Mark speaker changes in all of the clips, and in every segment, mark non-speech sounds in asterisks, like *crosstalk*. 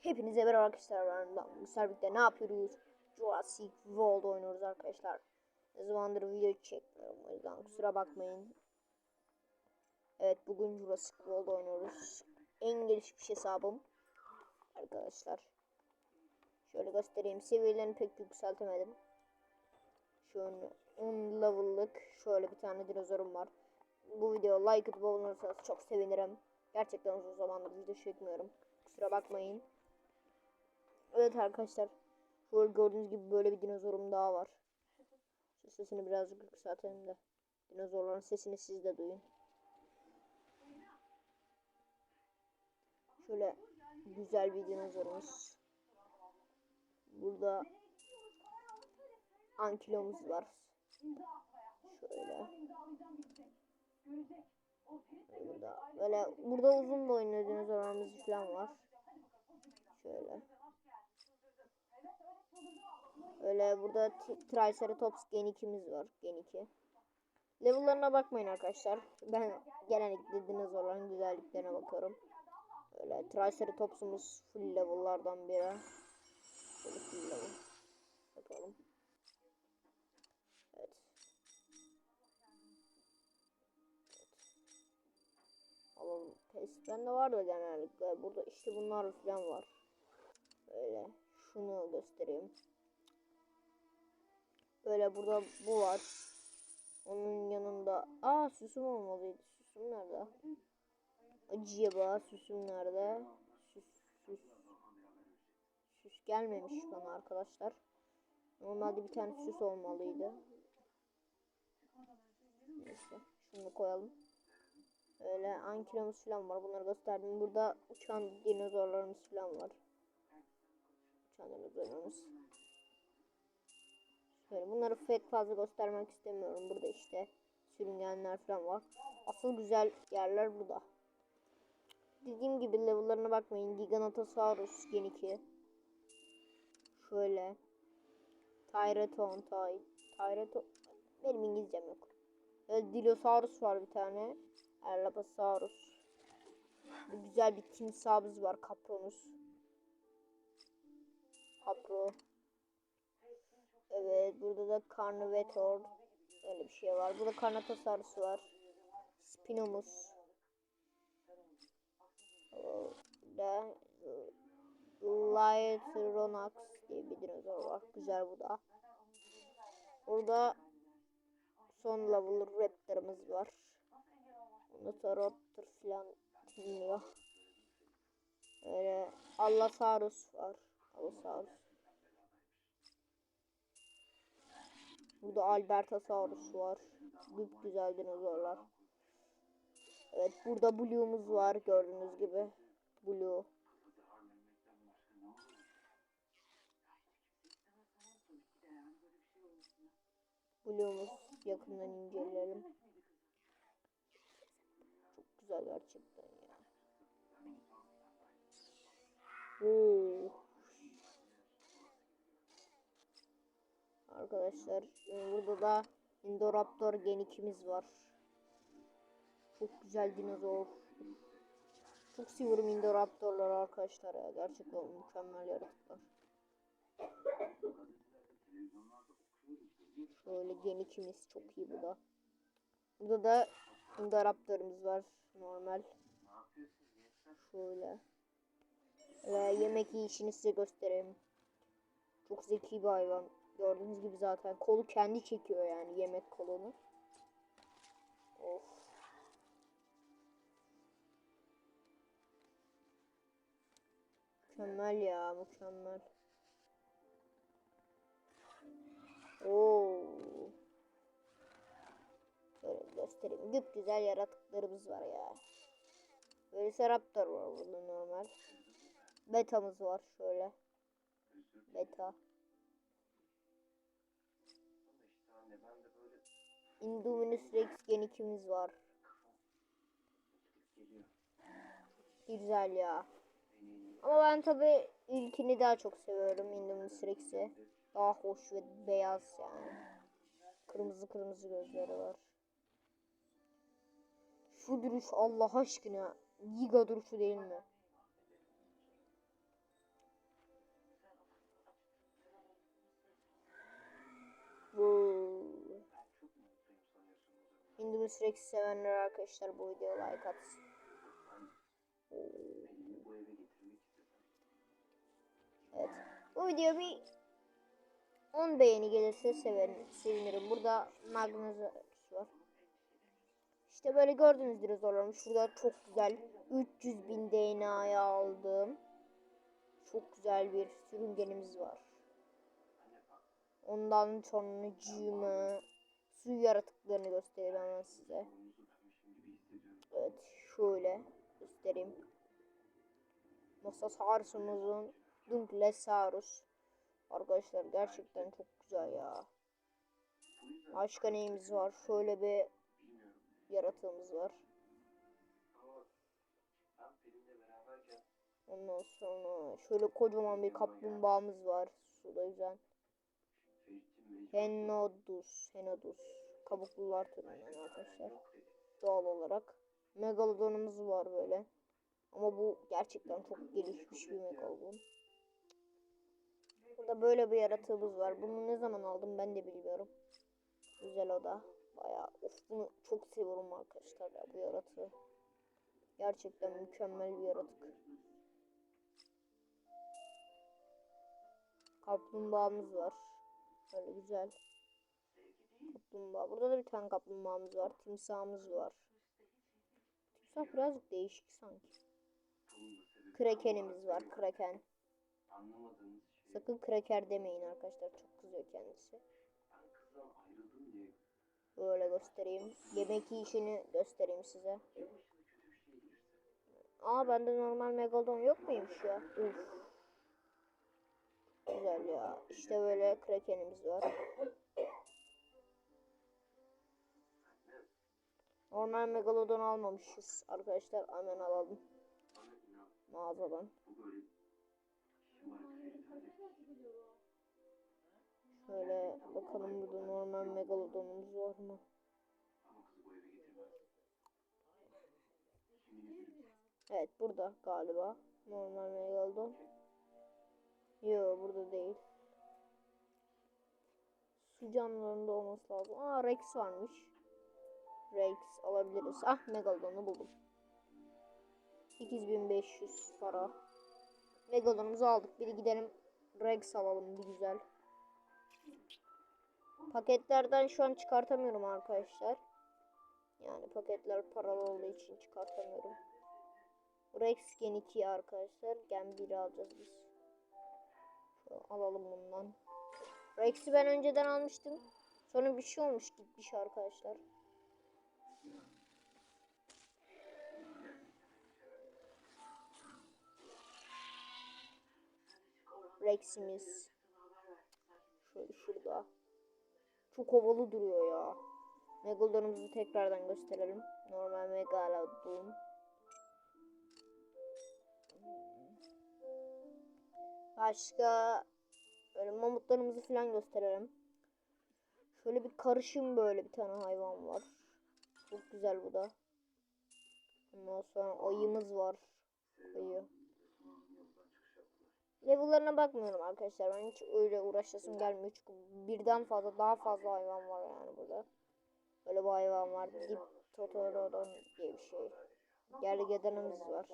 Speaker 1: Hepinize merhaba arkadaşlar. Ben birlikte ne yapıyoruz? Jurassic World oynuyoruz arkadaşlar. Ne zamandır video çekmiyorum o yüzden kusura bakmayın. Evet bugün Jurassic World oynuyoruz. En gelişmiş hesabım. Arkadaşlar. Şöyle göstereyim. Seviyelerini pek yükseltemedim. Şöyle 10 level'lık şöyle bir tane dinozorum var. Bu video like atıp olursanız çok sevinirim. Gerçekten uzun zamandır video çekmiyorum. Kusura bakmayın. Evet arkadaşlar. Şöyle gördüğünüz gibi böyle bir dinozorum daha var. Sesini birazcık yükseltelim de. Dinozorların sesini siz de duyun. Şöyle güzel bir dinozorumuz. Burada ankilomuz var. Şöyle. Burada böyle burada uzun boyunlu dinozorlarımız falan var. Şöyle. Öyle burada Triceratops Gen 2'miz var. Gen 2. Level'larına bakmayın arkadaşlar. Ben genellikle dinozorların güzelliklerine bakıyorum. Öyle Triceratops'umuz full level'lardan biri. Şöyle full level. Bakalım. Evet. Alalım. Test bende var da genellikle. Burada işte bunlar falan var. Böyle şunu göstereyim. Böyle burada bu var. Onun yanında aa süsüm olmalıydı. Süsüm nerede? Acaba süsüm nerede? Süs süs. Süs gelmemiş bana arkadaşlar. Normalde bir tane süs olmalıydı. Neyse şunu koyalım. Öyle ankilomuz falan var. Bunları gösterdim. Burada uçan dinozorlarımız falan var. Uçan dinozorlarımız. Şöyle bunları pek fazla göstermek istemiyorum. Burada işte sürüngenler falan var. Asıl güzel yerler burada. Dediğim gibi level'larına bakmayın. Giganotosaurus Gen 2. Şöyle. Tyraton, Ty, Tyraton. Benim İngilizcem yok. Böyle Dilosaurus var bir tane. Erlapasaurus. Güzel bir timsahımız var. Kapronus. Kapro. Evet burada da Carnivator. Öyle bir şey var. Burada Carnotaurus var. Spinomus. Burada Lytronax diye bir dinozor var. Güzel bu da. Burada son level raptor'ımız var. Notaraptor falan dinliyor. Öyle Allosaurus var. Allosaurus. Burada Albertosaurus var. Büyük güzel dinozorlar. Evet burada Blue'umuz var gördüğünüz gibi. Blue. Blue'umuz yakından inceleyelim. Çok güzel gerçekten ya. Oo. Arkadaşlar e, burada da Indoraptor Gen 2'miz var. Çok güzel dinozor. Çok seviyorum Indoraptorları arkadaşlar ya. Gerçekten mükemmel yaratıklar. Şöyle Gen 2'miz çok iyi bu da. Burada da Indoraptor'ımız var. Normal. Şöyle. Ve yemek yiyişini size göstereyim. Çok zeki bir hayvan. Gördüğünüz gibi zaten kolu kendi çekiyor yani yemek kolunu. Of. Mükemmel ya mükemmel. Oo. Böyle göstereyim. Güp güzel yaratıklarımız var ya. Velociraptor var burada normal. Beta'mız var şöyle. Beta. Indominus Rex Gen 2'miz var. Güzel ya. Ama ben tabi ilkini daha çok seviyorum Indominus Rex'i. Daha hoş ve beyaz yani. Kırmızı kırmızı gözleri var. Şu duruş Allah aşkına giga duruşu değil mi? Optimus Rex sevenler arkadaşlar bu videoya like atsın. Evet. Bu video bir 10 beğeni gelirse severim, sevinirim. Burada Magnus var. İşte böyle gördüğünüz dinozorlarım. Şurada çok güzel 300 bin DNA'ya aldım. Çok güzel bir sürüngenimiz var. Ondan sonra cığımı, su yaratıklarını göstereyim hemen size. Evet şöyle göstereyim. Mosasaurus'umuzun Dunklesaurus. Arkadaşlar gerçekten çok güzel ya. Başka neyimiz var? Şöyle bir yaratığımız var. Ondan sonra şöyle kocaman bir kaplumbağamız var. Suda yüzen. Henodus. Henodus. Kabuklular türünden arkadaşlar. Doğal olarak. Megalodonumuz var böyle. Ama bu gerçekten çok gelişmiş bir megalodon. Burada böyle bir yaratığımız var. Bunu ne zaman aldım ben de bilmiyorum. Güzel o da. Bayağı of bunu çok seviyorum arkadaşlar ya bu yaratığı. Gerçekten mükemmel bir yaratık. Kaplumbağamız var. Böyle güzel. Kaplumbağa. Burada da bir tane kaplumbağamız var. Timsahımız var. Timsah birazcık değişik sanki. Krakenimiz var. Kraken. Sakın kraker demeyin arkadaşlar. Çok kızıyor kendisi. Böyle göstereyim. Yemek yiyişini göstereyim size. Aa bende normal megalodon yok muymuş ya? Uf. Güzel ya. İşte böyle krakenimiz var. Normal megalodon almamışız arkadaşlar. Hemen alalım. Mağazadan. Şöyle bakalım burada normal megalodonumuz var mı? Evet burada galiba. Normal megalodon. Yok burada değil. Su canlılarında olması lazım. Aa Rex varmış. Rex alabiliriz. Ah Megalodon'u buldum. 8500 para. Megalodon'umuzu aldık. Bir de gidelim Rex alalım bir güzel. Paketlerden şu an çıkartamıyorum arkadaşlar. Yani paketler paralı olduğu için çıkartamıyorum. Rex Gen 2 arkadaşlar. Gen 1'i alacağız biz. Alalım bundan. Rex'i ben önceden almıştım. Sonra bir şey olmuş gitmiş arkadaşlar. Rex'imiz. Şöyle şurada. Çok havalı duruyor ya. Megalodon'umuzu tekrardan gösterelim. Normal Megalodon. Başka böyle mamutlarımızı falan gösterelim. Şöyle bir karışım böyle bir tane hayvan var. Çok güzel bu da. Ondan sonra ayımız var. Ayı. Level'larına bakmıyorum arkadaşlar. Ben hiç öyle uğraşasım gelmiyor. Çünkü birden fazla daha fazla hayvan var yani burada. Böyle bir hayvan var. Dip Totoro'dan diye bir şey. Gergedanımız var.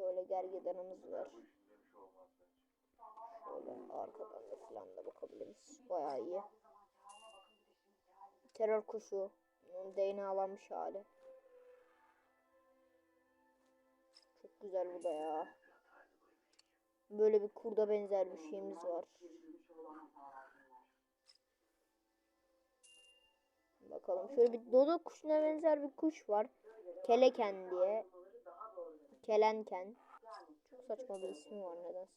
Speaker 1: Şöyle gergedanımız var. Şöyle arkadan da falan da bakabiliriz. Bayağı iyi. Terör kuşu. DNA'lanmış hali. Çok güzel bu da ya. Böyle bir kurda benzer bir şeyimiz var. Bakalım şöyle bir dodo kuşuna benzer bir kuş var. Keleken diye. Kelenken. Çok saçma bir ismi var nedense.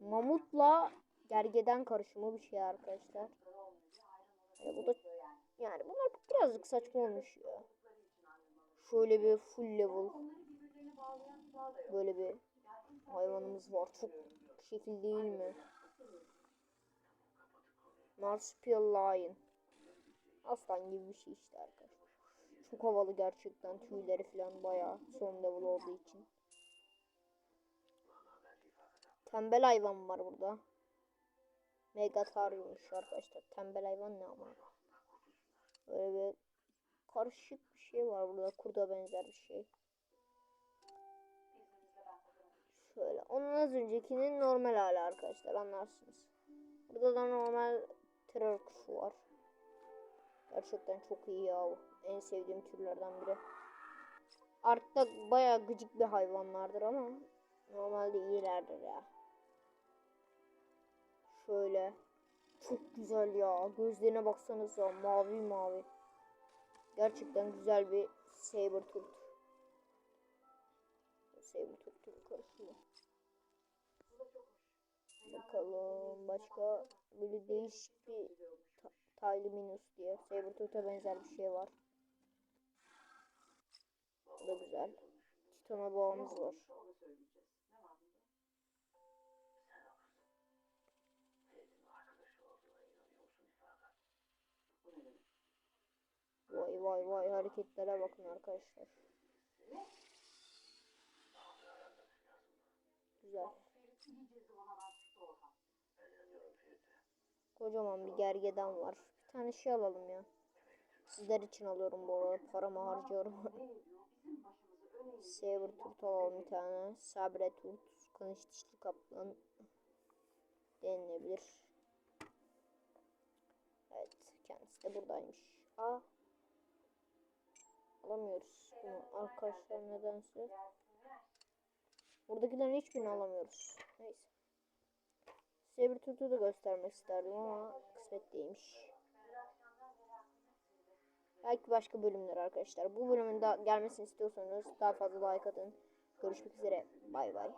Speaker 1: Mamutla gergeden karışımı bir şey arkadaşlar. Ya bu da yani bunlar birazcık saçma olmuş ya. Şöyle bir full level böyle bir hayvanımız var. Çok şekil değil mi? Marsupial Lion. Aslan gibi bir şey işte arkadaşlar. Çok havalı gerçekten. Tüyleri falan bayağı son level olduğu için. Tembel hayvan var burada. Megatarium'muş arkadaşlar. Tembel hayvan ne ama. Böyle bir karışık bir şey var burada. Kurda benzer bir şey. Şöyle. Onun az öncekinin normal hali arkadaşlar. Anlarsınız. Burada da normal terör kuşu var. Gerçekten çok iyi ya. En sevdiğim türlerden biri. Artık bayağı gıcık bir hayvanlardır ama normalde iyilerdir ya. Şöyle. Çok güzel ya. Gözlerine baksanıza mavi mavi. Gerçekten güzel bir saber tooth. Saber tooth karışıyor. Bakalım başka böyle değişik bir ta Taylı Minus diye Sabertooth'a benzer bir şey var. Bu da güzel. Titana boğamız var. Vay vay vay hareketlere bakın arkadaşlar. Güzel. Kocaman bir gergedan var. Bir tane şey alalım ya. Sizler için alıyorum bu arada. Paramı harcıyorum. *laughs* Saber turt alalım bir tane. Sabre turt. Kılıç dişli kaplan. Denilebilir. Evet. Kendisi de buradaymış. Aa. Alamıyoruz bunu. Arkadaşlar nedense. Buradakilerin hiçbirini alamıyoruz. Neyse. Saber Turtle'u da göstermek isterdim ama kısmet değilmiş. Belki başka bölümler arkadaşlar. Bu bölümün daha gelmesini istiyorsanız daha fazla like atın. Görüşmek üzere. Bay bay.